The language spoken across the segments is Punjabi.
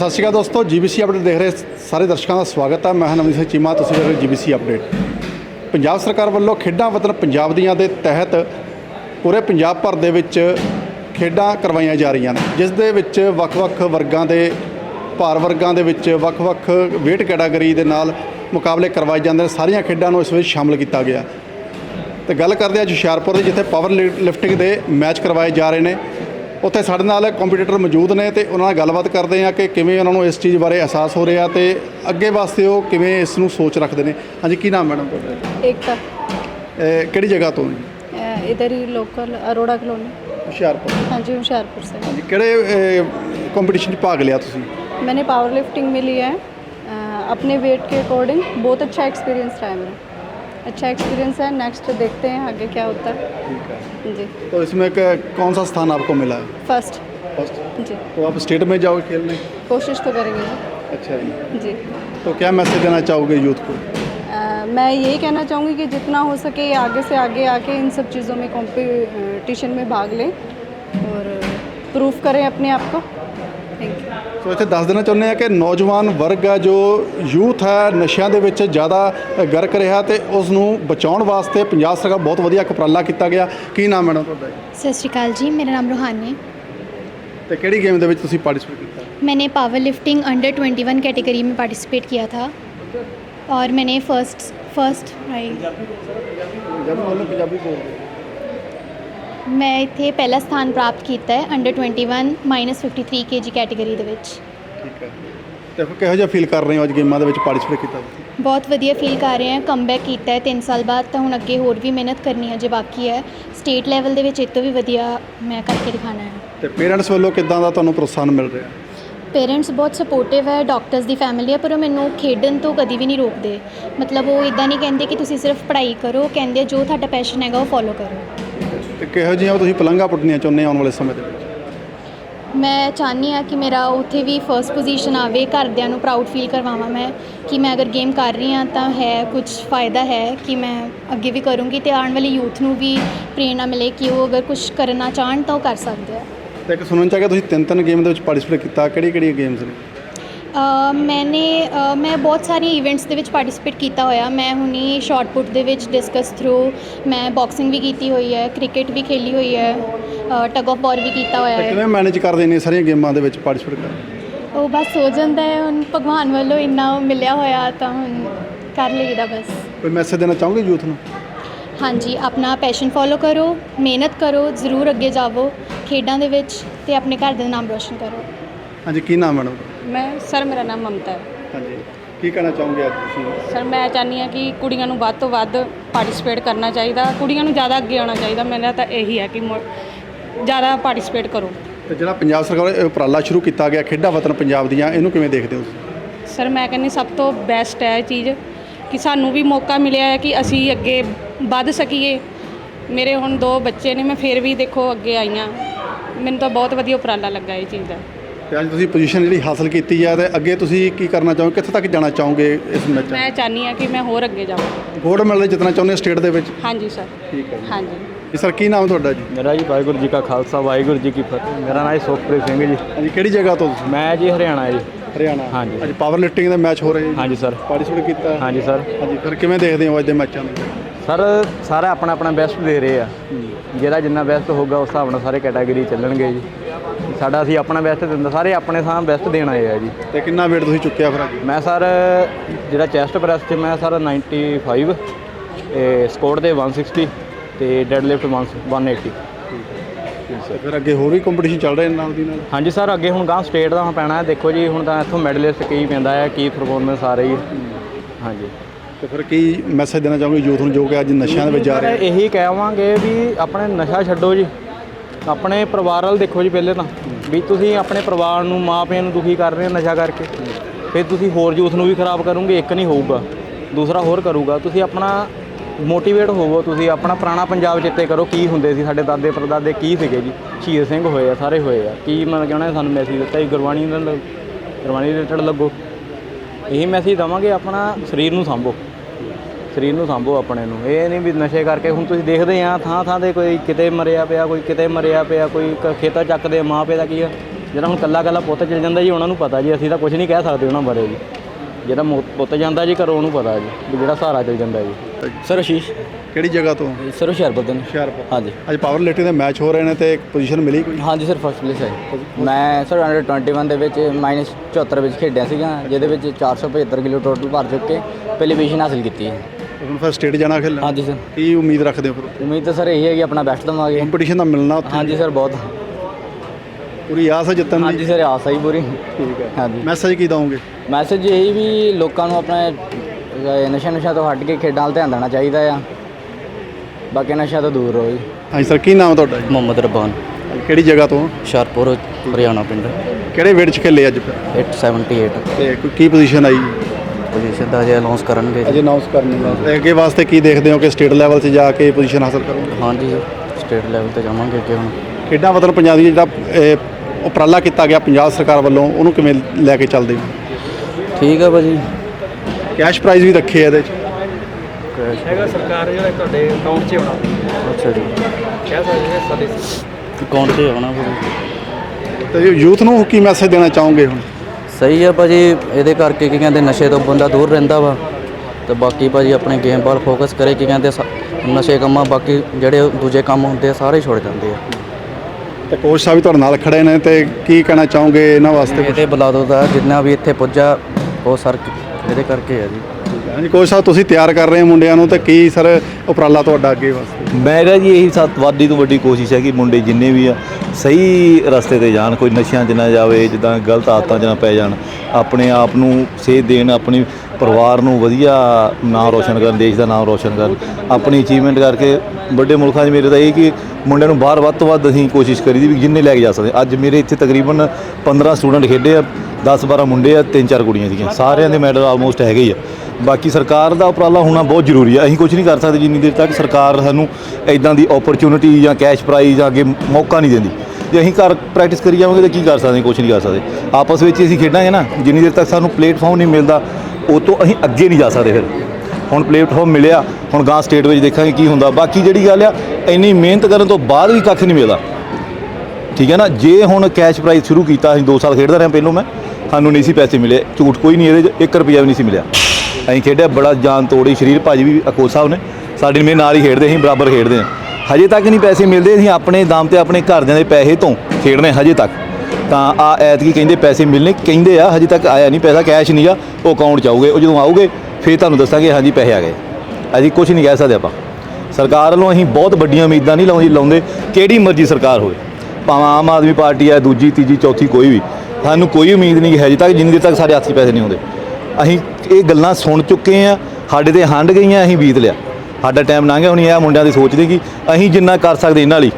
ਸਤਿ ਸ਼੍ਰੀ ਅਕਾਲ ਦੋਸਤੋ, ਜੀਬੀਸੀ ਅਪਡੇਟ ਦੇਖ ਰਹੇ ਸਾਰੇ ਦਰਸ਼ਕਾਂ ਦਾ ਸਵਾਗਤ ਹੈ। ਮੈਂ ਹਾਂ ਸਿੰਘ ਚੀਮਾ, ਤੁਸੀਂ ਦੇਖ ਰਹੇ ਜੀਬੀਸੀ ਅਪਡੇਟ ਪੰਜਾਬ ਸਰਕਾਰ ਵੱਲੋਂ ਖੇਡਾਂ ਵਤਨ ਪੰਜਾਬ ਦੀਆਂ ਦੇ ਤਹਿਤ ਪੂਰੇ ਪੰਜਾਬ ਭਰ ਦੇ ਵਿੱਚ ਖੇਡਾਂ ਕਰਵਾਈਆਂ ਜਾ ਰਹੀਆਂ ਨੇ, ਜਿਸ ਦੇ ਵਿੱਚ ਵੱਖ-ਵੱਖ ਵਰਗਾਂ ਦੇ, ਭਾਰ ਵਰਗਾਂ ਦੇ ਵਿੱਚ ਵੱਖ-ਵੱਖ weight ਕੈਟਾਗਰੀ ਦੇ ਨਾਲ ਮੁਕਾਬਲੇ ਕਰਵਾਏ ਜਾਂਦੇ ਨੇ। ਸਾਰੀਆਂ ਖੇਡਾਂ ਨੂੰ ਇਸ ਵਿੱਚ ਸ਼ਾਮਲ ਕੀਤਾ ਗਿਆ। ਤੇ ਗੱਲ ਕਰਦੇ ਹਾਂ ਅੱਜ ਹੁਸ਼ਿਆਰਪੁਰ ਦੇ, ਜਿੱਥੇ ਪਾਵਰ ਲਿਫਟਿੰਗ ਦੇ ਮੈਚ ਕਰਵਾਏ ਜਾ ਰਹੇ ਨੇ। ਉੱਥੇ ਸਾਡੇ ਨਾਲ ਕੰਪੀਟੀਟਰ ਮੌਜੂਦ ਨੇ ਤੇ ਉਹਨਾਂ ਨਾਲ ਗੱਲਬਾਤ ਕਰਦੇ ਹਾਂ ਕਿ ਕਿਵੇਂ ਉਹਨਾਂ ਨੂੰ ਇਸ ਚੀਜ਼ ਬਾਰੇ ਅਹਿਸਾਸ ਹੋ ਰਿਹਾ ਤੇ ਅੱਗੇ ਵਾਸਤੇ ਉਹ ਕਿਵੇਂ ਇਸ ਨੂੰ ਸੋਚ ਰੱਖਦੇ ਨੇ ਹਾਂਜੀ ਕੀ ਨਾਮ ਮੈਡਮ ਤੁਹਾਡਾ एकता ਇਹ ਕਿਹੜੀ ਜਗ੍ਹਾ ਤੋਂ ਜੀ अ, इधर ही लोकल अरोड़ा कॉलोनी ਹੁਸ਼ਿਆਰਪੁਰ हाँ जी होशियारपुर से ਹਾਂਜੀ ਕਿਹੜੇ ਕੰਪੀਟੀਸ਼ਨ 'ਚ ਭਾਗ ਲਿਆ ਤੁਸੀਂ मैंने पावर लिफ्टिंग में लिया है अ, अपने वेट के अकॉर्डिंग बहुत अच्छा एक्सपीरियंस रहा है मेरा अच्छा एक्सपीरियंस है नेक्स्ट देखते हैं आगे क्या होता है। ठीक है। जी। तो इसमें कौन सा स्थान आपको मिला? है फ़र्स्ट फ़र्स्ट जी। तो आप स्टेट में जाओगे खेलने? कोशिश तो करेंगे। अच्छा जी। जी। तो क्या मैसेज देना चाहोगे यूथ को? अ, मैं यही कहना चाहूँगी कि जितना हो सके आगे से आगे आके इन सब चीज़ों में कंपटीशन में भाग लें और प्रूफ करें अपने आप को। ਸੋ ਇੱਥੇ ਦੱਸ ਦੇਣਾ ਚਾਹੁੰਦੇ ਆ ਕਿ ਨੌਜਵਾਨ ਵਰਗ ਆ ਜੋ ਯੂਥ ਹੈ ਨਸ਼ਿਆਂ ਦੇ ਵਿੱਚ ਜ਼ਿਆਦਾ ਗਰਕ ਰਿਹਾ ਤੇ ਉਸ ਨੂੰ ਬਚਾਉਣ ਵਾਸਤੇ ਪੰਜਾਬ ਸਰਕਾਰ ਬਹੁਤ ਵਧੀਆ ਇੱਕ ਉਪਰਾਲਾ ਕੀਤਾ ਗਿਆ ਕੀ ਨਾਮ ਮੈਡਮ ਤੁਹਾਡਾ ਜੀ? सत श्रीकाल जी मेरा नाम रूहानी है ਤੇ ਕਿਹੜੀ ਗੇਮ ਦੇ ਵਿੱਚ ਤੁਸੀਂ ਪਾਰਟਿਸਿਪੇਟ ਕੀਤਾ मैंने पावर लिफ्टिंग अंडर 21 कैटेगरी में पार्टिसिपेट किया था और मैंने फर्स्ट फर्स्ट आई ਜਦ ਬੋਲੋ ਪੰਜਾਬੀ ਬੋਲਦੇ ਮੈਂ ਇੱਥੇ ਪਹਿਲਾ ਸਥਾਨ ਪ੍ਰਾਪਤ ਕੀਤਾ ਹੈ ਅੰਡਰ 21 ਮਾਈਨਸ 53 ਕੇਜੀ ਕੈਟਾਗਰੀ ਦੇ ਵਿੱਚ। ਠੀਕ ਹੈ। ਤੇ ਫਿਰ ਕਿਹੋ ਜਿਹਾ ਫੀਲ ਕਰ ਰਹੇ ਹੋ ਅੱਜ ਗੇਮਾਂ ਦੇ ਵਿੱਚ ਪਾਰਟਿਸਿਪੇਟ ਕੀਤਾ? ਬਹੁਤ ਵਧੀਆ ਫੀਲ ਕਰ ਰਹੇ ਹਾਂ। ਕਮਬੈਕ ਕੀਤਾ ਹੈ 3 ਸਾਲ ਬਾਅਦ ਤਾਂ ਹੁਣ ਅੱਗੇ ਹੋਰ ਵੀ ਮਿਹਨਤ ਕਰਨੀ ਹੈ ਜੇ ਬਾਕੀ ਹੈ। ਸਟੇਟ ਲੈਵਲ ਦੇ ਵਿੱਚ ਇਹ ਤੋਂ ਵੀ ਵਧੀਆ ਮੈਂ ਕਰਕੇ ਦਿਖਾਣਾ ਹੈ। ਤੇ ਪੇਰੈਂਟਸ ਵੱਲੋਂ ਕਿੱਦਾਂ ਦਾ ਤੁਹਾਨੂੰ ਪ੍ਰੋਤਸਾਹਨ ਮਿਲ ਰਿਹਾ? ਪੇਰੈਂਟਸ ਬਹੁਤ ਸਪੋਰਟਿਵ ਹੈ ਡਾਕਟਰਸ ਦੀ ਫੈਮਿਲੀ ਹੈ ਪਰ ਉਹ ਮੈਨੂੰ ਖੇਡਣ ਤੋਂ ਕਦੀ ਵੀ ਨਹੀਂ ਰੋਕਦੇ। ਮਤਲਬ ਉਹ ਇਦਾਂ ਨਹੀਂ ਕਹਿੰਦੇ ਕਿ ਤੁਸੀਂ ਸਿਰਫ ਪੜ੍ਹਾਈ ਕਰੋ ਕਹਿੰਦੇ ਜੋ ਤੁਹਾਡਾ ਪੈਸ਼ਨ ਹੈਗਾ ਉਹ ਫੋਲੋ ਕਰੋ। ਤੇ ਕਿਹੋ ਜਿਹੀਆਂ ਤੁਸੀਂ ਪਲੰਘਾਂ ਪੁੱਟਣੀਆਂ ਚਾਹੁੰਦੇ ਆ ਆਉਣ ਵਾਲੇ ਸਮੇਂ ਦੇ ਵਿੱਚ? ਮੈਂ ਚਾਹਨੀ ਆ ਕਿ ਮੇਰਾ ਉੱਥੇ ਵੀ ਫਰਸਟ ਪੋਜੀਸ਼ਨ ਆਵੇ ਘਰਦਿਆਂ ਨੂੰ ਪ੍ਰਾਊਡ ਫੀਲ ਕਰਵਾਵਾਂ ਮੈਂ ਕਿ ਮੈਂ ਅਗਰ ਗੇਮ ਕਰ ਰਹੀ ਹਾਂ ਤਾਂ ਹੈ ਕੁਝ ਫਾਇਦਾ ਹੈ ਕਿ ਮੈਂ ਅੱਗੇ ਵੀ ਕਰੂੰਗੀ ਤੇ ਆਉਣ ਵਾਲੀ ਯੂਥ ਨੂੰ ਵੀ ਪ੍ਰੇਰਣਾ ਮਿਲੇ ਕਿ ਉਹ ਅਗਰ ਕੁਝ ਕਰਨਾ ਚਾਹਣ ਤਾਂ ਉਹ ਕਰ ਸਕਦੇ ਆ। ਤੇ ਇੱਕ ਸੁਣਨ ਚ ਆ ਗਿਆ ਤੁਸੀਂ ਤਿੰਨ ਤਿੰਨ ਗੇਮ ਦੇ ਵਿੱਚ ਪਾਰਟਿਸਿਪੇਟ ਕੀਤਾ ਕਿਹੜੀ ਕਿਹੜੀਆਂ ਗੇਮਸ ਨੇ? ਮੈਨੇ ਮੈਂ ਬਹੁਤ ਸਾਰੀਆਂ ਇਵੈਂਟਸ ਦੇ ਵਿੱਚ ਪਾਰਟਿਸਿਪੇਟ ਕੀਤਾ ਹੋਇਆ। ਮੈਂ ਹੁਣੀ ਸ਼ਾਰਟ ਪੁੱਟ ਦੇ ਵਿੱਚ ਡਿਸਕਸ ਥਰੂ ਮੈਂ ਬਾਕਸਿੰਗ ਵੀ ਕੀਤੀ ਹੋਈ ਹੈ ਕ੍ਰਿਕਟ ਵੀ ਖੇਲੀ ਹੋਈ ਹੈ ਟਗ ਆਫ ਵਾਰ ਵੀ ਕੀਤਾ ਹੋਇਆ ਹੈ। ਕਿਵੇਂ ਮੈਨੇਜ ਕਰਦੇ ਨੇ ਸਾਰੀਆਂ ਗੇਮਾਂ ਦੇ ਵਿੱਚ ਪਾਰਟਿਸਿਪੇਟ ਕਰਦੇ ਉਹ ਬਸ ਹੋ ਜਾਂਦਾ ਹੈ ਹੁਣ ਭਗਵਾਨ ਵੱਲੋਂ ਇੰਨਾ ਮਿਲਿਆ ਹੋਇਆ ਤਾਂ ਹੁਣ ਕਰ ਲਈਦਾ ਬਸ। ਕੋਈ ਮੈਸੇਜ ਦੇਣਾ ਚਾਹੋਗੇ ਯੂਥ ਨੂੰ? ਹਾਂਜੀ ਆਪਣਾ ਪੈਸ਼ਨ ਫੋਲੋ ਕਰੋ ਮਿਹਨਤ ਕਰੋ ਜ਼ਰੂਰ ਅੱਗੇ ਜਾਵੋ ਖੇਡਾਂ ਦੇ ਵਿੱਚ ਤੇ ਆਪਣੇ ਘਰ ਦਾ ਨਾਮ ਰੋਸ਼ਨ ਕਰੋ। ਹਾਂਜੀ ਕੀ ਨਾਮ ਮੈਡਮ ਮੈਂ ਸਰ ਮੇਰਾ ਨਾਮ ਮਮਤਾ ਹੈ। ਹਾਂਜੀ। ਕੀ ਕਹਿਣਾ ਚਾਹੋਗੇ ਅੱਜ ਤੁਸੀਂ? ਸਰ ਮੈਂ ਚਾਹਨੀ ਆ ਕਿ ਕੁੜੀਆਂ ਨੂੰ ਵੱਧ ਤੋਂ ਵੱਧ ਪਾਰਟਿਸਿਪੇਟ ਕਰਨਾ ਚਾਹੀਦਾ। ਕੁੜੀਆਂ ਨੂੰ ਜ਼ਿਆਦਾ ਅੱਗੇ ਆਉਣਾ ਚਾਹੀਦਾ। ਮੇਰਾ ਤਾਂ ਇਹੀ ਹੈ ਕਿ ਮੁ- ਜ਼ਿਆਦਾ ਪਾਰਟਿਸਿਪੇਟ ਕਰੋ। ਤੇ ਜਿਹੜਾ ਪੰਜਾਬ ਸਰਕਾਰ ਇਹ ਉਪਰਾਲਾ ਸ਼ੁਰੂ ਕੀਤਾ ਗਿਆ ਖੇਡਾਂ ਵਤਨ ਪੰਜਾਬ ਦੀਆਂ ਇਹਨੂੰ ਕਿਵੇਂ ਦੇਖਦੇ ਹੋ ਤੁਸੀਂ? ਸਰ ਮੈਂ ਕਹਿੰਦੀ ਸਭ ਤੋਂ ਬੈਸਟ ਹੈ ਇਹ ਚੀਜ਼ ਕਿ ਸਾਨੂੰ ਵੀ ਮੌਕਾ ਮਿਲਿਆ ਹੈ ਕਿ ਅਸੀਂ ਅੱਗੇ ਵੱਧ ਸਕੀਏ। ਮੇਰੇ ਹੁਣ ਦੋ ਬੱਚੇ ਨੇ ਮੈਂ ਫਿਰ ਵੀ ਦੇਖੋ ਅੱਗੇ ਆਈਆਂ ਮੈਨੂੰ ਤਾਂ ਬਹੁਤ ਵਧੀਆ ਉਪਰਾਲਾ ਲੱਗਾ ਇਹ ਚੀਜ਼ ਦਾ। ਤੇ ਅੱਜ ਤੁਸੀਂ ਪੋਜੀਸ਼ਨ ਜਿਹੜੀ ਹਾਸਲ ਕੀਤੀ ਹੈ ਤੇ ਅੱਗੇ ਤੁਸੀਂ ਕੀ ਕਰਨਾ ਚਾਹੋਗੇ? ਕਿੱਥੇ ਤੱਕ ਜਾਣਾ ਚਾਹੋਗੇ ਇਸ ਮੈਚ ਮੈਂ ਚਾਹੁੰਦੀ ਹਾਂ ਕਿ ਮੈਂ ਹੋਰ ਅੱਗੇ ਜਾਵਾਂ। ਗੋਲਡ ਮੈਡਲ ਜਿੱਤਣਾ ਚਾਹੁੰਦੇ ਸਟੇਟ ਦੇ ਵਿੱਚ? ਹਾਂਜੀ ਸਰ ਠੀਕ ਹੈ ਹਾਂਜੀ। ਜੀ ਸਰ ਕੀ ਨਾਮ ਤੁਹਾਡਾ ਜੀ? ਮੇਰਾ ਜੀ ਵਾਹਿਗੁਰੂ ਜੀ ਕਾ ਖਾਲਸਾ ਵਾਹਿਗੁਰੂ ਜੀ ਕੀ ਫਤਿਹ। ਮੇਰਾ ਨਾਮ ਹੈ ਸੁਖਪ੍ਰੀਤ ਸਿੰਘ ਜੀ। ਹਾਂਜੀ ਕਿਹੜੀ ਜਗ੍ਹਾ ਤੋਂ ਤੁਸੀਂ? ਮੈਂ ਜੀ ਹਰਿਆਣਾ ਜੀ। ਹਰਿਆਣਾ। ਹਾਂਜੀ। ਅੱਜ ਪਾਵਰ ਲਿਫਟਿੰਗ ਦੇ ਮੈਚ ਹੋ ਰਹੇ ਜੀ। ਹਾਂਜੀ ਸਰ ਪਾਰਟਿਸਿਪੇਟ ਕੀਤਾ। ਹਾਂਜੀ ਸਰ ਹਾਂਜੀ ਫਿਰ ਕਿਵੇਂ ਦੇਖਦੇ ਹੋ ਅੱਜ ਦੇ ਮੈਚਾਂ ਨੂੰ? ਸਰ ਸਾਰਾ ਆਪਣਾ ਆਪਣਾ ਬੈਸਟ ਦੇ ਰਹੇ ਆ। ਜਿਹੜਾ ਜਿੰਨਾ ਬੈਸਟ ਹੋਊਗਾ ਉਸ ਹਿਸਾਬ ਨਾਲ ਸਾਰੇ ਕੈਟਾਗਰੀ ਚੱਲਣਗੇ ਜੀ। ਸਾਡਾ ਅਸੀਂ ਆਪਣਾ ਬੈਸਟ ਦਿੰਦਾ ਸਾਰੇ ਆਪਣੇ ਸਾਹ ਬੈਸਟ ਦੇਣ ਆਏ ਆ ਜੀ। ਤੇ ਕਿੰਨਾ weight ਤੁਸੀਂ ਚੁੱਕਿਆ ਫਿਰ ਅੱਜ ਮੈਂ ਸਰ ਜਿਹੜਾ ਚੈਸਟ ਪ੍ਰੈਸ 'ਚ ਮੈਂ ਸਰ 95 ਤੇ ਸਕੋਟ ਦੇ 160 ਤੇ ਡੈਡ ਲਿਫਟ 180 ਤੇ ਫਿਰ ਅੱਗੇ ਹੋਰ ਵੀ ਕੰਪੀਟੀਸ਼ਨ ਚੱਲ ਰਹੇ ਨਾਲ ਦੀ ਨਾਲ? ਹਾਂਜੀ ਸਰ ਅੱਗੇ ਹੁਣ ਗਾਂ ਸਟੇਟ ਦਾ ਪੈਣਾ ਹੈ। ਦੇਖੋ ਜੀ ਹੁਣ ਤਾਂ ਇੱਥੋਂ ਮੈਡਲਿਸਟ ਕੀ ਪੈਂਦਾ ਹੈ ਕੀ ਪਰਫਾਰਮੈਂਸ ਆ ਰਹੀ ਹੈ। ਹਾਂਜੀ। ਤੇ ਫਿਰ ਕੀ ਮੈਸੇਜ ਦੇਣਾ ਚਾਹੋਗੇ? ਯੂਥ ਨੂੰ ਜੋ ਕਿ ਅੱਜ ਨਸ਼ਿਆਂ ਦੇ ਵਿੱਚ ਜਾ ਰਹੇ ਇਹੀ ਕਹਾਵਾਂਗੇ ਵੀ ਆਪਣੇ ਨਸ਼ਾ ਛੱਡੋ ਜੀ। ਆਪਣੇ ਪਰਿਵਾਰ ਵੱਲ ਦੇਖੋ ਜੀ ਪਹਿਲੇ ਤਾਂ, ਵੀ ਤੁਸੀਂ ਆਪਣੇ ਪਰਿਵਾਰ ਨੂੰ ਮਾਪਿਆਂ ਨੂੰ ਦੁਖੀ ਕਰ ਰਹੇ ਹੋ ਨਸ਼ਾ ਕਰਕੇ। ਫਿਰ ਤੁਸੀਂ ਹੋਰ ਯੂਥ ਨੂੰ ਵੀ ਖਰਾਬ ਕਰੋਗੇ, ਇੱਕ ਨਹੀਂ ਹੋਊਗਾ, ਦੂਸਰਾ ਹੋਰ ਕਰੂਗਾ। ਤੁਸੀਂ ਆਪਣਾ ਮੋਟੀਵੇਟ ਹੋਵੋ, ਤੁਸੀਂ ਆਪਣਾ ਪੁਰਾਣਾ ਪੰਜਾਬ ਚੇਤੇ ਕਰੋ, ਕੀ ਹੁੰਦੇ ਸੀ ਸਾਡੇ ਦਾਦੇ ਪਰਦਾਦੇ ਕੀ ਸੀਗੇ ਜੀ? ਸ਼ਹੀਦ ਸਿੰਘ ਹੋਏ ਆ, ਸਾਰੇ ਹੋਏ ਆ। ਕੀ ਮਤਲਬ ਕਿ ਉਹਨਾਂ ਨੇ ਸਾਨੂੰ ਮੈਸੇਜ ਦਿੱਤਾ ਜੀ, ਗੁਰਬਾਣੀ ਨਾਲ ਗੁਰਬਾਣੀ ਰਿਲੇਟਡ ਲੱਗੋ। ਇਹੀ ਮੈਸੇਜ ਦਵਾਂਗੇ, ਆਪਣਾ ਸਰੀਰ ਨੂੰ ਸੰਭੋ। ਸਰੀਰ ਨੂੰ ਸੰਭੋ ਆਪਣੇ ਨੂੰ। ਇਹ ਨਹੀਂ ਵੀ ਨਸ਼ੇ ਕਰਕੇ ਹੁਣ ਤੁਸੀਂ ਦੇਖਦੇ ਆ ਥਾਂ ਥਾਂ ਤੇ ਕੋਈ ਕਿਤੇ ਮਰਿਆ ਪਿਆ ਕੋਈ ਕਿਤੇ ਮਰਿਆ ਪਿਆ ਕੋਈ ਖੇਤਾਂ ਚੱਕਦੇ ਮਾਂ ਪਿਓ ਦਾ ਕੀ ਆ? ਜਿਹੜਾ ਹੁਣ ਕੱਲਾ ਕੱਲਾ ਪੁੱਤ ਚਲ ਜਾਂਦਾ ਜੀ ਉਹਨਾਂ ਨੂੰ ਪਤਾ ਜੀ ਅਸੀਂ ਤਾਂ ਕੁਝ ਨਹੀਂ ਕਹਿ ਸਕਦੇ ਉਹਨਾਂ ਬਾਰੇ ਜੀ। ਜਿਹੜਾ ਪੁੱਤ ਜਾਂਦਾ ਜੀ ਘਰੋਂ ਉਹਨੂੰ ਪਤਾ ਜੀ ਵੀ ਜਿਹੜਾ ਸਹਾਰਾ ਚਲ ਜਾਂਦਾ ਜੀ। ਸਰ ਅਸ਼ੀਸ਼। ਕਿਹੜੀ ਜਗ੍ਹਾ ਤੋਂ? ਸਰ ਹੁਸ਼ਿਆਰਪੁਰ ਤੋਂ। ਹੁਸ਼ਿਆਰਪੁਰ। ਹਾਂਜੀ। ਅੱਜ ਪਾਵਰ ਲਿਫਟਿੰਗ ਦੇ ਮੈਚ ਹੋ ਰਹੇ ਨੇ ਤੇ ਪੋਜੀਸ਼ਨ ਮਿਲੀ ਕੋਈ? ਹਾਂਜੀ ਸਰ ਫਸਟ ਪਲੇਸ ਹੈ ਮੈਂ ਸਰ ਅੰਡਰ 21 ਦੇ ਵਿੱਚ ਮਾਈਨਸ 74 ਵਿੱਚ ਖੇਡਿਆ ਸੀਗਾ ਜਿਹਦੇ ਵਿੱਚ 475 ਕਿਲੋ ਟੋਟਲ ਭਰ ਚੁੱਕ ਕੇ ਪਹਿਲੀ ਪੋਜੀਸ਼ਨ ਹਾਸਿਲ ਕੀਤੀ ਹੈ। ਹੁਣ ਫਿਰ ਸਟੇਟ ਜਾਣਾ ਖੇਲਣ? ਹਾਂਜੀ ਸਰ। ਕੀ ਉਮੀਦ ਰੱਖਦੇ ਹੋ ਫਿਰ ਉਮੀਦ ਤਾਂ ਸਰ ਇਹੀ ਹੈ ਕਿ ਆਪਣਾ ਬੈਸਟ ਦਵਾਂਗੇ। ਕੰਪੀਟੀਸ਼ਨ ਦਾ ਮਿਲਣਾ ਉੱਥੇ। ਹਾਂਜੀ ਸਰ ਬਹੁਤ। ਪੂਰੀ ਆਸ ਹੈ ਜਿੱਤਣ ਹਾਂਜੀ ਦੀ ਸਰ ਆਸ ਆਈ ਪੂਰੀ। ਠੀਕ ਹੈ। ਹਾਂਜੀ। ਮੈਸੇਜ ਕੀ ਦਵੋਗੇ? ਮੈਸੇਜ ਇਹੀ ਵੀ ਲੋਕਾਂ ਨੂੰ ਆਪਣੇ ਨਸ਼ਾ ਨਸ਼ਾ ਤੋਂ ਹਟ ਕੇ ਖੇਡਾਂ ਵੱਲ ਧਿਆਨ ਦੇਣਾ ਚਾਹੀਦਾ ਆ। ਬਾਕੀ ਨਸ਼ਾ ਤੋਂ ਦੂਰ ਰਹੋ ਜੀ। ਹਾਂਜੀ ਸਰ ਕੀ ਨਾਮ ਤੁਹਾਡਾ ਜੀ? ਮੁਹੰਮਦ ਰਬਾਨ। ਕਿਹੜੀ ਜਗ੍ਹਾ ਤੋਂ? ਹੁਸ਼ਿਆਰਪੁਰ ਹਰਿਆਣਾ ਪਿੰਡ। ਕਿਹੜੇ ਵੇਟ 'ਚ ਖੇਲੇ ਅੱਜ ਫਿਰ? 878 ਤੇ ਕੋਈ ਕੀ ਪੋਜੀਸ਼ਨ ਆਈ? ਪੋਜੀਸ਼ਨ ਦਾ ਜੇ ਅਨਾਉਂਸ ਕਰਨਗੇ। ਅਜੇ ਅਨਾਉਂਸ ਕਰਨੀ ਹੈ। ਅੱਗੇ ਵਾਸਤੇ ਕੀ ਦੇਖਦੇ ਹੋ ਕਿ ਸਟੇਟ ਲੈਵਲ 'ਤੇ ਜਾ ਕੇ ਪੋਜੀਸ਼ਨ ਹਾਸਲ ਕਰੋਗੇ? ਹਾਂਜੀ ਸਟੇਟ ਲੈਵਲ ਤੇ ਜਾਵਾਂਗੇ ਅੱਗੇ ਹੁਣ। ਖੇਡਾਂ ਵਤਨ ਪੰਜਾਬ ਦੀ ਜਿਹੜਾ ਇਹ, ਉਪਰਾਲਾ ਕੀਤਾ ਗਿਆ ਪੰਜਾਬ ਸਰਕਾਰ ਵੱਲੋਂ ਉਹਨੂੰ ਕਿਵੇਂ ਲੈ ਕੇ ਚੱਲਦੇ ਹੋ? ਠੀਕ ਆ ਭਾਜੀ। ਕੈਸ਼ ਪ੍ਰਾਈਜ਼ ਵੀ ਰੱਖੇ ਆ ਇਹਦੇ 'ਚ। ਹੈਗਾ ਸਰਕਾਰ ਜਿਹੜਾ ਤੁਹਾਡੇ ਅਕਾਊਂਟ 'ਚ ਆਉਣਾ ਅੱਛਾ ਜੀ। ਕਹਿ ਸਕਦੇ ਸਾਡੇ ਅਕਾਊਂਟ ਤੇ ਆਉਣਾ ਭਾਜੀ। ਤੇ ਯੂਥ ਨੂੰ ਕੀ ਮੈਸੇਜ ਦੇਣਾ ਚਾਹੋਗੇ ਹੁਣ? ਸਹੀ ਆ ਭਾਜੀ ਇਹਦੇ ਕਰਕੇ ਕੀ ਕਹਿੰਦੇ ਨਸ਼ੇ ਤੋਂ ਬੰਦਾ ਦੂਰ ਰਹਿੰਦਾ ਵਾ। ਤੇ ਬਾਕੀ ਭਾਜੀ ਆਪਣੇ ਗੇਮ ਵੱਲ ਫੋਕਸ ਕਰੇ ਕੀ ਕਹਿੰਦੇ ਸ- ਨਸ਼ੇ ਕੰਮਾਂ ਬਾਕੀ ਜਿਹੜੇ ਦੂਜੇ ਕੰਮ ਹੁੰਦੇ ਆ ਸਾਰੇ ਛੁੱਟ ਜਾਂਦੇ ਆ। ਤੇ ਕੋਚ ਸਾਹਿਬ ਵੀ ਤੁਹਾਡੇ ਨਾਲ ਖੜੇ ਨੇ ਤੇ ਕੀ ਕਹਿਣਾ ਚਾਹੋਗੇ ਇਹਨਾਂ ਵਾਸਤੇ ਇਹਦੇ ਬਲਾਦੋ ਦਾ ਜਿੰਨਾ ਵੀ ਇੱਥੇ ਪੁੱਜਾ ਉਹ ਸਰ ਇਹਦੇ ਕਰਕੇ ਆ ਜੀ। ਹਾਂਜੀ ਕੋਚ ਸਾਹਿਬ ਤੁਸੀਂ ਤਿਆਰ ਕਰ ਰਹੇ ਹੋ ਮੁੰਡਿਆਂ ਨੂੰ, ਤਾਂ ਕੀ ਸਰ ਉਪਰਾਲਾ ਤੁਹਾਡਾ ਅੱਗੇ ਵਾਸਤੇ? ਮੇਰਾ ਜੀ ਇਹੀ ਸਤ ਵੱਡੀ ਤੋਂ ਵੱਡੀ ਕੋਸ਼ਿਸ਼ ਹੈ ਕਿ ਮੁੰਡੇ ਜਿੰਨੇ ਵੀ ਆ, ਸਹੀ ਰਸਤੇ ਤੇ ਜਾਣ, ਕੋਈ ਨਸ਼ਿਆਂ 'ਚ ਨਾ ਜਾਵੇ, ਜਿੱਦਾਂ ਗਲਤ ਆਦਤਾਂ 'ਚ ਨਾ ਪੈ ਜਾਣ, ਆਪਣੇ ਆਪ ਨੂੰ ਸੇਧ ਦੇਣ, ਆਪਣੇ ਪਰਿਵਾਰ ਨੂੰ ਵਧੀਆ ਨਾਮ ਰੋਸ਼ਨ ਕਰਨ, ਦੇਸ਼ ਦਾ ਨਾਮ ਰੋਸ਼ਨ ਕਰਨ, ਆਪਣੀ ਅਚੀਵਮੈਂਟ ਕਰਕੇ ਵੱਡੇ ਮੁਲਕਾਂ 'ਚ ਮੇਰੇ ਤਾਂ ਇਹ ਕਿ ਮੁੰਡਿਆਂ ਨੂੰ ਬਾਹਰ ਵੱਧ ਤੋਂ ਵੱਧ ਅਸੀਂ ਕੋਸ਼ਿਸ਼ ਕਰੀਦੀ ਵੀ ਜਿੰਨੇ ਲੈ ਕੇ ਜਾ ਸਕਦੇ। ਅੱਜ ਮੇਰੇ ਇੱਥੇ ਤਕਰੀਬਨ 15 ਸਟੂਡੈਂਟ ਖੇਡੇ ਆ 10 12 ਮੁੰਡੇ ਆ 3 4 ਕੁੜੀਆਂ ਸੀਗੀਆਂ। ਸਾਰਿਆਂ ਦੇ ਮੈਡਲ ਆਲਮੋਸਟ ਹੈਗੇ ਹੀ ਆ। ਬਾਕੀ ਸਰਕਾਰ ਦਾ ਉਪਰਾਲਾ ਹੋਣਾ ਬਹੁਤ ਜ਼ਰੂਰੀ ਹੈ ਅਸੀਂ ਕੁਝ ਨਹੀਂ ਕਰ ਸਕਦੇ ਜਿੰਨੀ ਦੇਰ ਤੱਕ ਸਰਕਾਰ ਸਾਨੂੰ ਇਦਾਂ ਦੀ ਓਪਰਚੁਨਿਟੀ ਜਾਂ ਕੈਸ਼ ਪ੍ਰਾਈਜ਼ ਜਾਂ ਅੱਗੇ ਮੌਕਾ ਨਹੀਂ ਦਿੰਦੀ। ਜੇ ਅਸੀਂ ਘਰ ਪ੍ਰੈਕਟਿਸ ਕਰੀ ਜਾਵਾਂਗੇ ਤਾਂ ਕੀ ਕਰ ਸਕਦੇ ਕੁਝ ਨਹੀਂ ਕਰ ਸਕਦੇ। ਆਪਸ ਵਿੱਚ ਹੀ ਅਸੀਂ ਖੇਡਾਂਗੇ ਨਾ, ਜਿੰਨੀ ਦੇਰ ਤੱਕ ਸਾਨੂੰ ਪਲੇਟਫਾਰਮ ਨਹੀਂ ਮਿਲਦਾ, ਉਹ ਤੋਂ ਅਸੀਂ ਅੱਗੇ ਨਹੀਂ ਜਾ ਸਕਦੇ ਫਿਰ। ਹੁਣ ਪਲੇਟਫਾਰਮ ਮਿਲਿਆ, ਹੁਣ ਗਾਂ ਸਟੇਟ ਵਿੱਚ ਦੇਖਾਂਗੇ ਕੀ ਹੁੰਦਾ। ਬਾਕੀ ਜਿਹੜੀ ਗੱਲ ਆ, ਇੰਨੀ ਮਿਹਨਤ ਕਰਨ ਤੋਂ ਬਾਅਦ ਵੀ ਕੱਖ ਨਹੀਂ ਮਿਲਦਾ। ਠੀਕ ਹੈ ਨਾ? ਜੇ ਹੁਣ ਕੈਸ਼ ਪ੍ਰਾਈਜ਼ ਸ਼ੁਰੂ ਕੀਤਾ, ਅਸੀਂ 2 ਸਾਲ ਖੇਡਦਾ ਰਿਹਾ ਪਹਿਲੋਂ ਮੈਂ, ਸਾਨੂੰ ਨਹੀਂ ਸੀ ਪੈਸੇ ਮਿਲੇ। ਝੂਠ ਕੋਈ ਨਹੀਂ ਇਹਦੇ 'ਚ 1 ਰੁਪਿਆ ਵੀ ਨਹੀਂ ਸੀ ਮਿਲਿਆ। ਅਸੀਂ ਖੇਡਿਆ, ਬੜਾ ਜਾਨ ਤੋੜੀ, ਸਰੀਰ ਭਾਜੀ ਵੀ ਅਕੋਲ ਸਾਹਿਬ ਨੇ ਸਾਡੇ ਮੇਰੇ ਨਾਲ ਹੀ ਖੇਡਦੇ, ਅਸੀਂ ਬਰਾਬਰ ਖੇਡਦੇ ਹਾਂ। ਹਜੇ ਤੱਕ ਨਹੀਂ ਪੈਸੇ ਮਿਲਦੇ, ਅਸੀਂ ਆਪਣੇ ਦਮ ਤੇ ਆਪਣੇ ਘਰਦਿਆਂ ਦੇ ਪੈਸੇ ਤੋਂ ਖੇਡਦੇ ਹਜੇ ਤੱਕ। ਤਾਂ ਆ ਐਤਕੀ ਕਹਿੰਦੇ ਪੈਸੇ ਮਿਲਨੇ ਕਹਿੰਦੇ ਆ, ਹਜੇ ਤੱਕ ਆਇਆ ਨਹੀਂ, ਪੈਸਾ ਕੈਸ਼ ਨਹੀਂਗਾ ਉਹ ਅਕਾਊਂਟ 'ਚ ਆਊਗੇ, ਉਹ ਜਦੋਂ ਆਊਗੇ, ਫਿਰ ਤੁਹਾਨੂੰ ਦੱਸਾਂਗੇ, ਹਾਂਜੀ, ਪੈਸੇ ਆ ਗਏ। ਅਸੀਂ ਕੁਝ ਨਹੀਂ ਕਹਿ ਸਕਦੇ ਆਪਾਂ। ਸਰਕਾਰ ਵੱਲੋਂ ਅਸੀਂ ਬਹੁਤ ਵੱਡੀਆਂ ਉਮੀਦਾਂ ਨਹੀਂ ਲਾਉਂਦੀ, ਲਾਉਂਦੇ, ਕਿਹੜੀ ਮਰਜ਼ੀ ਸਰਕਾਰ ਹੋਵੇ। ਭਾਵੇਂ ਆਮ ਆਦਮੀ ਪਾਰਟੀ ਆ, ਦੂਜੀ, ਤੀਜੀ, ਚੌਥੀ, ਕੋਈ ਵੀ। ਸਾਨੂੰ ਕੋਈ ਉਮੀਦ ਨਹੀਂ ਹੈ ਹਜੇ ਤੱਕ, ਜਿੰਨੀ ਦੇਰ ਤੱਕ ਸਾਡੇ ਹੱਥ ਪੈਸੇ ਨਹੀਂ ਆਉਂਦੇ ਅਸੀਂ ਇਹ ਗੱਲਾਂ ਸੁਣ ਚੁੱਕੇ ਆ ਸਾਡੇ ਤੇ ਹੰਡ ਗਈਆਂ, ਅਸੀਂ ਬੀਤ ਲਿਆ। ਸਾਡਾ ਟਾਈਮ ਲੰਘ ਗਿਆ, ਹੁਣ ਇਹ ਮੁੰਡਿਆਂ ਦੀ ਸੋਚਦੇ ਕਿ ਅਸੀਂ ਜਿੰਨਾ ਕਰ ਸਕਦੇ ਇਹਨਾਂ ਲਈ।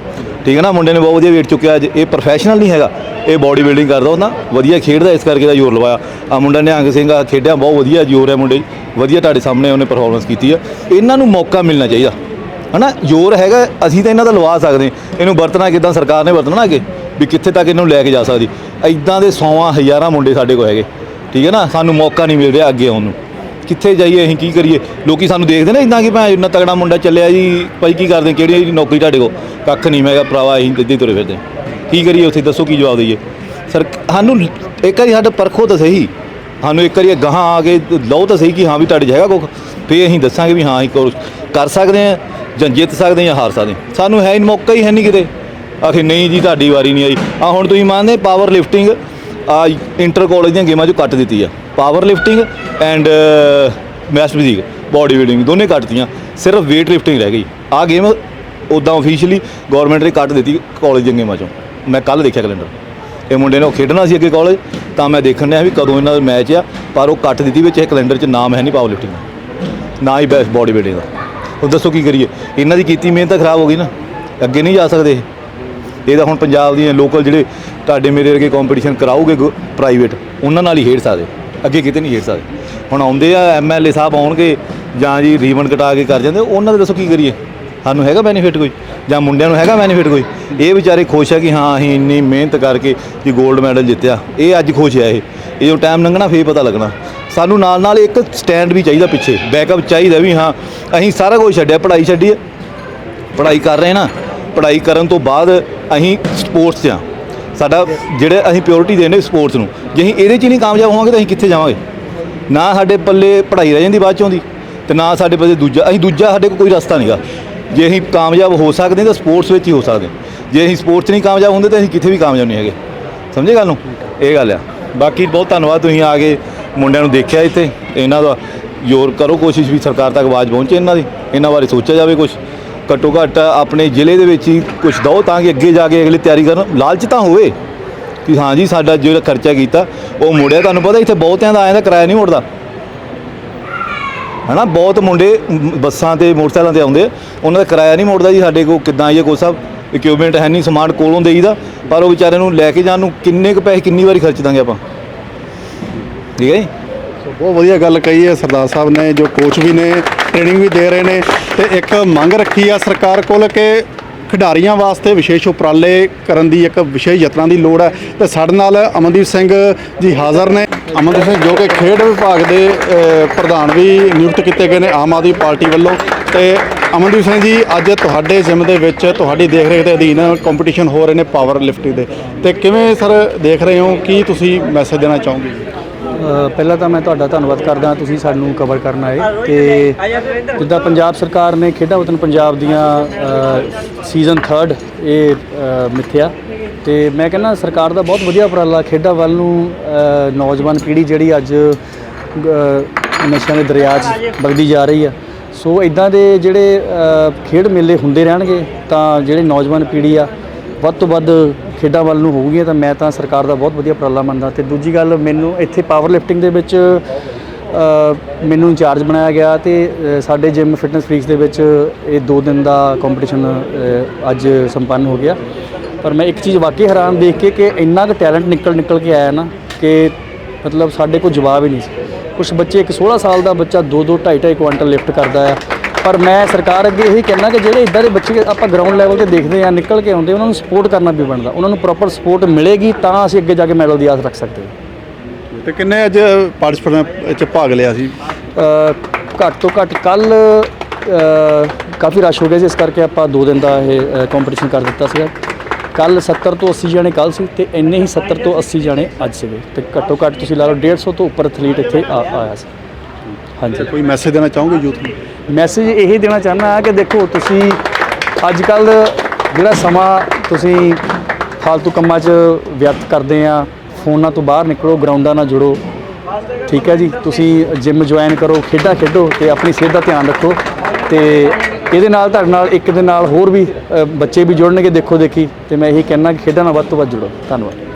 ਠੀਕ ਹੈ ਨਾ, ਮੁੰਡੇ ਨੇ ਬਹੁਤ ਵਧੀਆ ਵੇਟ ਚੁੱਕਿਆ, ਅੱਜ ਇਹ ਪ੍ਰੋਫੈਸ਼ਨਲ ਨਹੀਂ ਹੈਗਾ। ਇਹ ਬਾਡੀ ਬਿਲਡਿੰਗ ਕਰਦਾ ਉਹਨਾਂ ਵਧੀਆ ਖੇਡਦਾ, ਇਸ ਕਰਕੇ ਦਾ ਜ਼ੋਰ ਲਵਾਇਆ। ਆ ਮੁੰਡਾ ਨਿਹੰਗ ਸਿੰਘ ਆ ਖੇਡਿਆ, ਬਹੁਤ ਵਧੀਆ ਜ਼ੋਰ ਹੈ ਮੁੰਡੇ 'ਚ। ਵਧੀਆ ਤੁਹਾਡੇ ਸਾਹਮਣੇ ਉਹਨੇ ਪਰਫਾਰਮੈਂਸ ਕੀਤੀ ਆ। ਇਹਨਾਂ ਨੂੰ ਮੌਕਾ ਮਿਲਣਾ ਚਾਹੀਦਾ। ਹਨਾ, ਜ਼ੋਰ ਹੈਗਾ, ਅਸੀਂ ਤਾਂ ਇਹਨਾਂ ਦਾ ਲਵਾ ਸਕਦੇ ਇਹਨੂੰ ਵਰਤਣਾ ਕਿਦਾਂ, ਸਰਕਾਰ ਨੇ ਵਰਤਣਾ ਅੱਗੇ, ਵੀ ਕਿੱਥੇ ਤੱਕ ਇਹਨੂੰ ਲੈ ਕੇ ਜਾ ਸਕਦੀ। ਐਦਾਂ ਦੇ ਸੌਵਾਂ, ਹਜ਼ਾਰਾਂ ਮੁੰਡੇ ਸਾਡੇ ਕੋਲ ਹੈਗੇ। ਠੀਕ ਹੈ ਨਾ? ਸਾਨੂੰ ਮੌਕਾ ਨਹੀਂ ਮਿਲ ਰਿਹਾ ਅੱਗੇ ਆਉਣ ਨੂੰ। ਕਿੱਥੇ ਜਾਈਏ, ਅਸੀਂ ਕੀ ਕਰੀਏ? ਲੋਕੀ ਸਾਨੂੰ ਦੇਖਦੇ ਨੇ ਇਦਾਂ ਕਿ ਭਾਂ ਇੰਨਾ ਤਗੜਾ ਮੁੰਡਾ ਚੱਲਿਆ ਜੀ, ਭਾਈ ਕੀ ਕਰਦੇ ਕਿਹੜੀ ਨੌਕਰੀ ਤੁਹਾਡੇ ਕੋਲ? ਕੱਖ ਨਹੀਂ, ਮੈਂ ਕਿਹਾ ਭਰਾਵਾ, ਅਸੀਂ ਇੱਦਾਂ ਹੀ ਤੁਰੇ ਫਿਰਦੇ ਕੀ ਕਰੀਏ ਉੱਥੇ? ਦੱਸੋ ਕੀ ਜਵਾਬ ਦਈਏ? ਸਰ, ਸਾਨੂੰ ਇੱਕ ਵਾਰੀ ਸਾਡਾ ਪਰਖੋ ਤਾਂ ਸਹੀ। ਸਾਨੂੰ ਇੱਕ ਵਾਰੀ ਗਾਹਾਂ ਆ ਕੇ ਲਓ ਤਾਂ ਸਹੀ ਕਿ ਹਾਂ ਵੀ ਤੁਹਾਡੇ 'ਚ ਹੈਗਾ ਕੁਛ ਫੇ ਅਸੀਂ ਦੱਸਾਂਗੇ ਵੀ ਹਾਂ, ਅਸੀਂ ਕਰ- ਸਕਦੇ ਹਾਂ ਜਾਂ ਜਿੱਤ ਸਕਦੇ ਹਾਂ ਜਾਂ ਹਾਰ ਸਕਦੇ ਸਾਨੂੰ ਹੈ ਹੀ ਮੌਕਾ ਹੀ ਹੈ ਨਹੀਂ ਕਿਤੇ। ਆਖੇ, ਨਹੀਂ ਜੀ, ਤੁਹਾਡੀ ਵਾਰੀ ਨਹੀਂ ਆਈ। ਆ ਹੁਣ ਤੁਸੀਂ ਮੰਨਦੇ ਪਾਵਰ ਲਿਫਟਿੰਗ ਆ ਇੰਟਰ ਕਾਲਜ ਦੀਆਂ ਗੇਮਾਂ 'ਚੋਂ ਕੱਟ ਦਿੱਤੀ ਆ। Power lifting and men's physique body building ਦੋਨੇ ਕੱਟਤੀਆਂ ਸਿਰਫ weight ਲਿਫਟਿੰਗ ਰਹਿ ਗਈ। ਆ ਗੇਮ ਉਦਾਂ ਅਫੀਸ਼ੀਅਲੀ ਗਵਰਨਮੈਂਟ ਨੇ ਕੱਟ ਦਿੱਤੀ ਕਾਲਜ ਦੀਆਂ ਗੇਮਾਂ 'ਚੋਂ। ਮੈਂ ਕੱਲ ਦੇਖਿਆ ਕੈਲੰਡਰ ਇਹ ਮੁੰਡੇ ਨੇ ਉਹ ਖੇਡਣਾ ਸੀ ਅੱਗੇ ਕਾਲਜ, ਤਾਂ ਮੈਂ ਦੇਖਣ ਡਿਆ ਵੀ ਕਦੋਂ ਇਹਨਾਂ ਦਾ ਮੈਚ ਆ, ਪਰ ਉਹ ਕੱਟ ਦਿੱਤੀ ਵਿੱਚ ਇਹ ਕੈਲੰਡਰ 'ਚ ਨਾਮ ਹੈ ਨਹੀਂ ਪਾਵਰ ਲਿਫਟਿੰਗ ਦਾ। ਨਾ ਹੀ ਬੈਸ ਬਾਡੀ ਬਿਲਡਿੰਗ ਦਾ। ਉਹ ਦੱਸੋ ਕੀ ਕਰੀਏ? ਇਹਨਾਂ ਦੀ ਕੀਤੀ ਮਿਹਨਤ ਖਰਾਬ ਹੋ ਗਈ ਨਾ। ਅੱਗੇ ਨਹੀਂ ਜਾ ਸਕਦੇ ਇਹ ਤਾਂ ਹੁਣ ਪੰਜਾਬ ਦੀਆਂ ਲੋਕਲ ਜਿਹੜੇ ਤੁਹਾਡੇ ਮੇਰੇ ਵਰਗੇ ਕੰਪੀਟੀਸ਼ਨ ਕਰਾਉਗੇ ਪ੍ਰਾਈਵੇਟ ਉਹਨਾਂ ਨਾਲ ਹੀ ਖੇਡ ਸਕਦੇ। ਅੱਗੇ ਕਿਤੇ ਨਹੀਂ ਖੇਡ ਸਕਦੇ। ਹੁਣ ਆਉਂਦੇ ਆ ਐਮਐਲਏ ਸਾਹਿਬ ਆਉਣਗੇ ਜਾਂ ਜੀ ਰੀਵਨ ਕਟਾ ਕੇ ਕਰ ਜਾਂਦੇ, ਉਹਨਾਂ ਦੇ ਦੱਸੋ ਕੀ ਕਰੀਏ? ਸਾਨੂੰ ਹੈਗਾ ਬੈਨੀਫਿਟ ਕੋਈ? ਜਾਂ ਮੁੰਡਿਆਂ ਨੂੰ ਹੈਗਾ ਬੈਨੀਫਿਟ ਕੋਈ? ਇਹ ਵਿਚਾਰੇ ਖੁਸ਼ ਆ ਕਿ ਹਾਂ, ਅਸੀਂ ਇੰਨੀ ਮਿਹਨਤ ਕਰਕੇ ਜੀ 골ਡ ਮੈਡਲ ਜਿੱਤਿਆ। ਇਹ ਅੱਜ ਖੁਸ਼ ਆ ਇਹ। ਇਹ ਜੋ ਟਾਈਮ ਲੰਘਣਾ, ਫੇਰ ਪਤਾ ਲੱਗਣਾ। ਸਾਨੂੰ ਨਾਲ ਨਾਲ ਇੱਕ ਸਟੈਂਡ ਵੀ ਚਾਹੀਦਾ ਪਿੱਛੇ। ਬੈਕਅਪ ਚਾਹੀਦਾ ਵੀ ਹਾਂ, ਅਸੀਂ ਸਾਰਾ ਕੁਝ ਛੱਡਿਆ, ਪੜ੍ਹਾਈ ਛੱਡੀ ਹੈ। ਪੜ੍ਹਾਈ ਕਰ ਰਹੇ ਨਾ। ਪੜ੍ਹਾਈ ਕਰਨ ਤੋਂ ਬਾਅਦ ਅਸੀਂ ਸਪੋਰਟਸ 'ਚ ਆ ਸਾਡਾ ਜਿਹੜੇ ਅਸੀਂ ਪਿਓਰਿਟੀ ਦੇਣੇ ਸਪੋਰਟਸ ਨੂੰ। ਜੇ ਅਸੀਂ ਇਹਦੇ 'ਚ ਹੀ ਨਹੀਂ ਕਾਮਯਾਬ ਹੋਵਾਂਗੇ ਤਾਂ ਅਸੀਂ ਕਿੱਥੇ ਜਾਵਾਂਗੇ? ਨਾ ਸਾਡੇ ਪੱਲੇ ਪੜ੍ਹਾਈ ਰਹਿ ਜਾਂਦੀ ਬਾਅਦ ਚੋਂ ਦੀ ਤੇ ਨਾ ਸਾਡੇ ਪੱਲੇ ਦੂਜਾ, ਅਸੀਂ ਦੂਜਾ ਸਾਡੇ ਕੋਲ ਕੋਈ ਰਸਤਾ ਨਹੀਂਗਾ ਜੇ ਅਸੀਂ ਕਾਮਯਾਬ ਹੋ ਸਕਦੇ ਹਾਂ ਤਾਂ ਸਪੋਰਟਸ ਵਿੱਚ ਹੀ ਹੋ ਸਕਦੇ। ਜੇ ਅਸੀਂ ਸਪੋਰਟਸ 'ਚ ਨਹੀਂ ਕਾਮਯਾਬ ਹੁੰਦੇ ਤਾਂ ਅਸੀਂ ਕਿੱਥੇ ਵੀ ਕਾਮਯਾਬ ਨਹੀਂ ਹੈਗੇ। ਸਮਝੇ ਗੱਲ ਨੂੰ? ਇਹ ਗੱਲ ਆ। ਬਾਕੀ ਬਹੁਤ ਧੰਨਵਾਦ ਤੁਸੀਂ ਆ ਕੇ ਮੁੰਡਿਆਂ ਨੂੰ ਦੇਖਿਆ ਇੱਥੇ। ਇਹਨਾਂ ਦਾ ਜ਼ੋਰ ਕਰੋ ਕੋਸ਼ਿਸ਼ ਵੀ ਸਰਕਾਰ ਤੱਕ ਆਵਾਜ਼ ਪਹੁੰਚੇ ਇਹਨਾਂ ਦੀ। ਇਹਨਾਂ ਬਾਰੇ ਸੋਚਿਆ ਜਾਵੇ ਕੁਝ ਘੱਟੋ ਘੱਟ ਆਪਣੇ ਜ਼ਿਲ੍ਹੇ ਦੇ ਵਿੱਚ ਹੀ ਕੁਝ ਦੋ ਤਾਂ ਕਿ ਅੱਗੇ ਜਾ ਕੇ ਅਗਲੀ ਤਿਆਰੀ ਕਰਨ। ਲਾਲਚ ਤਾਂ ਹੋਵੇ ਕਿ ਹਾਂ ਜੀ, ਸਾਡਾ ਜਿਹੜਾ ਖਰਚਾ ਕੀਤਾ, ਉਹ ਮੁੜਿਆ ਤੁਹਾਨੂੰ ਪਤਾ, ਇੱਥੇ ਬਹੁਤਿਆਂ ਦਾ ਆਇਆ ਦਾ ਕਿਰਾਇਆ ਨਹੀਂ ਮੁੜਦਾ ਹਨਾ, ਬਹੁਤ ਮੁੰਡੇ ਬੱਸਾਂ ਤੇ, ਮੋਟਰਸਾਈਕਲਾਂ ਤੇ ਆਉਂਦੇ ਉਹਨਾਂ ਦਾ ਕਿਰਾਇਆ ਨਹੀਂ ਮੁੜਦਾ ਜੀ ਸਾਡੇ ਕੋਲ ਕਿੱਦਾਂ ਇਹ ਕੋਈ ਸਭ ਇਕਵਿਪਮੈਂਟ ਹੈ ਨਹੀਂ, ਸਮਾਨ ਕੋਲੋਂ ਦੇਈਦਾ, ਪਰ ਉਹ ਵਿਚਾਰੇ ਨੂੰ ਲੈ ਕੇ ਜਾਣ ਨੂੰ ਕਿੰਨੇ ਕੁ ਪੈਸੇ, ਕਿੰਨੀ ਵਾਰੀ ਖਰਚ ਦਾਂਗੇ ਆਪਾਂ। ਠੀਕ ਹੈ ਜੀ? ਸੋ ਬਹੁਤ ਵਧੀਆ ਗੱਲ ਕਹੀ ਹੈ ਸਰਦਾਰ ਸਾਹਿਬ ਨੇ, ਜੋ ਕੋਚ ਵੀ ਨੇ ਟ੍ਰੇਨਿੰਗ ਵੀ ਦੇ ਰਹੇ ਨੇ ਤੇ ਇੱਕ ਮੰਗ ਰੱਖੀ ਆ ਸਰਕਾਰ ਕੋਲ ਕਿ ਖਿਡਾਰੀਆਂ ਵਾਸਤੇ ਵਿਸ਼ੇਸ਼ ਉਪਰਾਲੇ ਕਰਨ ਦੀ ਇੱਕ ਵਿਸ਼ੇਸ਼ ਯਤਨਾਂ ਦੀ ਲੋੜ ਹੈ ਤੇ ਸਾਡੇ ਨਾਲ ਅਮਨਦੀਪ ਸਿੰਘ ਜੀ ਹਾਜ਼ਰ ਨੇ। ਅਮਨਦੀਪ ਸਿੰਘ ਜੋ ਕਿ ਖੇਡ ਵਿਭਾਗ ਦੇ ਪ੍ਰਧਾਨ ਵੀ ਨਿਯੁਕਤ ਕੀਤੇ ਗਏ ਨੇ ਆਮ ਆਦਮੀ ਪਾਰਟੀ ਵੱਲੋਂ। ਤੇ ਅਮਨਦੀਪ ਸਿੰਘ ਜੀ ਅੱਜ ਤੁਹਾਡੇ ਜਿਮ ਦੇ ਵਿੱਚ ਤੁਹਾਡੀ ਦੇਖ ਰੇਖ ਦੇ ਅਧੀਨ ਕੰਪੀਟੀਸ਼ਨ ਹੋ ਰਹੇ ਨੇ ਪਾਵਰ ਲਿਫਟਿੰਗ ਦੇ। ਤੇ ਕਿਵੇਂ ਸਰ ਦੇਖ ਰਹੇ ਹੋ? ਕੀ ਤੁਸੀਂ ਮੈਸੇਜ ਦੇਣਾ ਚਾਹੋਗੇ? ਅ, ਪਹਿਲਾਂ ਤਾਂ ਮੈਂ ਤੁਹਾਡਾ ਧੰਨਵਾਦ ਕਰਦਾ ਤੁਸੀਂ ਸਾਨੂੰ ਕਵਰ ਕਰਨ ਆਏ ਤੇ ਜਿੱਦਾਂ ਪੰਜਾਬ ਸਰਕਾਰ ਨੇ ਖੇਡਾਂ ਵਤਨ ਪੰਜਾਬ ਦੀਆਂ ਸੀਜ਼ਨ 3 ਇਹ ਮਿੱਥਿਆ। ਤੇ ਮੈਂ ਕਹਿੰਦਾ ਸਰਕਾਰ ਦਾ ਬਹੁਤ ਵਧੀਆ ਉਪਰਾਲਾ ਖੇਡਾਂ ਵੱਲ ਨੂੰ ਨੌਜਵਾਨ ਪੀੜ੍ਹੀ ਜਿਹੜੀ ਅੱਜ ਨਸ਼ਿਆਂ ਦੇ ਦਰਿਆ 'ਚ ਵਗਦੀ ਜਾ ਰਹੀ ਆ। ਸੋ ਇਦਾਂ ਦੇ ਜਿਹੜੇ ਖੇਡ ਮੇਲੇ ਹੁੰਦੇ ਰਹਿਣਗੇ ਤਾਂ ਜਿਹੜੇ ਨੌਜਵਾਨ ਪੀੜ੍ਹੀ ਆ, ਵੱਧ ਤੋਂ ਵੱਧ ਖੇਡਾਂ ਵੱਲ ਨੂੰ ਹੋਊਗੀਆਂ ਤਾਂ ਮੈਂ ਤਾਂ ਸਰਕਾਰ ਦਾ ਬਹੁਤ ਵਧੀਆ ਉਪਰਾਲਾ ਮੰਨਦਾ। ਤੇ ਦੂਜੀ ਗੱਲ ਮੈਨੂੰ ਇੱਥੇ ਪਾਵਰ ਲਿਫਟਿੰਗ ਦੇ ਵਿੱਚ ਮੈਨੂੰ ਇੰਚਾਰਜ ਬਣਾਇਆ ਗਿਆ ਤੇ ਸਾਡੇ ਜਿਮ ਫਿਟਨੈਸ ਫ੍ਰੀਕਸ ਦੇ ਵਿੱਚ ਇਹ 2 ਦਿਨ ਦਾ ਕੰਪੀਟੀਸ਼ਨ ਅੱਜ ਸੰਪੰਨ ਹੋ ਗਿਆ। ਪਰ ਮੈਂ ਇੱਕ ਚੀਜ਼ ਵਾਕਈ ਹੈਰਾਨ ਦੇਖ ਕੇ ਕਿ ਇੰਨਾ ਕੁ ਟੈਲੈਂਟ ਨਿਕਲ ਨਿਕਲ ਕੇ ਆਇਆ ਨਾ ਕਿ ਮਤਲਬ ਸਾਡੇ ਕੋਲ ਜਵਾਬ ਹੀ ਨਹੀਂ ਸੀ। ਕੁਝ ਬੱਚੇ ਇੱਕ 16 ਸਾਲ ਦਾ ਬੱਚਾ 2 2 2.5 2.5 ਕੁਆਂਟਲ ਲਿਫਟ ਕਰਦਾ ਆ। ਪਰ ਮੈਂ ਸਰਕਾਰ ਅੱਗੇ ਇਹੀ ਕਹਿਣਾ ਕਿ ਜਿਹੜੇ ਇਦਾਂ ਦੇ ਬੱਚੇ ਆਪਾਂ ਗਰਾਊਂਡ ਲੈਵਲ ਤੇ ਦੇਖਦੇ ਆ ਨਿਕਲ ਕੇ ਆਉਂਦੇ ਉਹਨਾਂ ਨੂੰ ਸਪੋਰਟ ਕਰਨਾ ਵੀ ਬਣਦਾ। ਉਹਨਾਂ ਨੂੰ ਪ੍ਰੋਪਰ ਸਪੋਰਟ ਮਿਲੇਗੀ ਤਾਂ ਅਸੀਂ ਅੱਗੇ ਜਾ ਕੇ ਮੈਡਲ ਦੀ ਆਸ ਰੱਖ ਸਕਦੇ ਹਾਂ। ਤੇ ਕਿੰਨੇ ਅੱਜ ਪਾਰਟਿਸਪੈਂਟ ਚ ਭਾਗ ਲਿਆ ਸੀ? ਘੱਟ ਤੋਂ ਘੱਟ ਕੱਲ ਕਾਫੀ ਰਸ਼ ਹੋ ਗਿਆ ਸੀ ਇਸ ਕਰਕੇ ਆਪਾਂ 2 ਦਿਨ ਦਾ ਇਹ ਕੰਪੀਟੀਸ਼ਨ ਕਰ ਦਿੱਤਾ ਸੀਗਾ। ਕੱਲ 70 ਤੋਂ 80 ਜਣੇ ਕੱਲ ਸੀ ਤੇ ਇੰਨੇ ਹੀ 70 ਤੋਂ 80 ਜਣੇ ਅੱਜ ਸੀਗੇ। ਤੇ ਘੱਟੋ ਘੱਟ ਤੁਸੀਂ ਲਾ ਲਓ 150 ਤੋਂ ਉੱਪਰ ਐਥਲੀਟ ਇੱਥੇ ਆ- ਆਇਆ ਸੀ। ਹਾਂਜੀ। ਕੋਈ ਮੈਸੇਜ ਦੇਣਾ ਚਾਹੋਗੇ ਯੂਥ ਨੂੰ? ਮੈਸੇਜ ਇਹੀ ਦੇਣਾ ਚਾਹੁੰਦਾ ਕਿ ਦੇਖੋ ਤੁਸੀਂ ਅੱਜ ਕੱਲ ਜਿਹੜਾ ਸਮਾਂ ਤੁਸੀਂ ਫालतू ਕੰਮਾਂ 'ਚ ਵਿਅਰਥ ਕਰਦੇ ਆ ਫੋਨਾਂ ਤੋਂ ਬਾਹਰ ਨਿਕਲੋ ਗਰਾਊਂਡਾਂ ਨਾਲ ਜੁੜੋ। ਠੀਕ ਹੈ ਜੀ? ਤੁਸੀਂ ਜਿਮ ਜੁਆਇਨ ਕਰੋ ਖੇਡਾਂ ਖੇਡੋ ਤੇ ਆਪਣੀ ਸਿਹਤ ਦਾ ਧਿਆਨ ਰੱਖੋ ਤੇ ਇਹਦੇ ਨਾਲ ਤੁਹਾਡੇ ਨਾਲ ਇੱਕ ਦੇ ਨਾਲ ਹੋਰ ਵੀ ਬੱਚੇ ਵੀ ਜੁੜਨਗੇ ਦੇਖੋ ਦੇਖੀ ਤੇ ਮੈਂ ਇਹੀ ਕਹਿਣਾ ਕਿ ਖੇਡਾਂ ਨਾਲ ਵੱਧ ਤੋਂ ਵੱਧ ਜੁੜੋ। ਧੰਨਵਾਦ।